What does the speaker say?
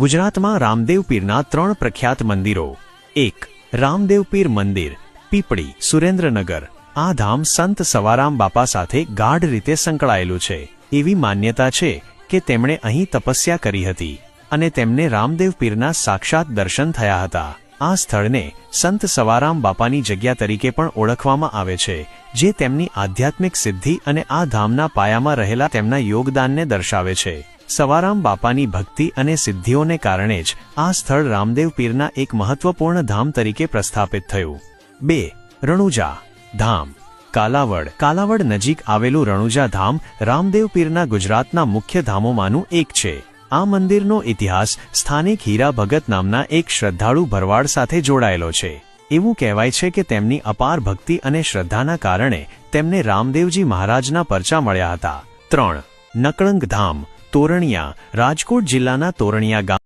ગુજરાતમાં રામદેવ પીરના ત્રણ પ્રખ્યાત મંદિરો. એક, રામદેવ પીર મંદિર, પીપળી, સુરેન્દ્રનગર. આ ધામ સંત સવારામ બાપા સાથે ગાઢ રીતે સંકળાયેલું છે. એવી માન્યતા છે કે તેમણે અહીં તપસ્યા કરી હતી અને તેમને રામદેવ પીરના સાક્ષાત દર્શન થયા હતા. આ સ્થળને સંત સવારામ બાપાની જગ્યા તરીકે પણ ઓળખવામાં આવે છે, જે તેમની આધ્યાત્મિક સિદ્ધિ અને આ ધામના પાયામાં રહેલા તેમના યોગદાનને દર્શાવે છે. સવારામ બાપાની ભક્તિ અને સિદ્ધિઓને કારણે જ આ સ્થળ રામદેવ પીરના એક મહત્વપૂર્ણ ધામ તરીકે પ્રસ્થાપિત થયું. બે, રણુજા ધામ. કાલાવડ. કાલાવડ નજીક આવેલું રણુજા ધામ રામદેવ પીરના ગુજરાતના મુખ્ય ધામોમાંનું એક છે. આ મંદિરનો ઇતિહાસ સ્થાનિક હીરા ભગત નામના એક શ્રદ્ધાળુ ભરવાડ સાથે જોડાયેલો છે. એવું કહેવાય છે કે તેમની અપાર ભક્તિ અને શ્રદ્ધાના કારણે તેમને રામદેવજી મહારાજના પરચા મળ્યા હતા. ત્રણ, નકળંગ ધામ. તોરણિયા રાજકોટ જિલ્લાના તોરણિયા ગામ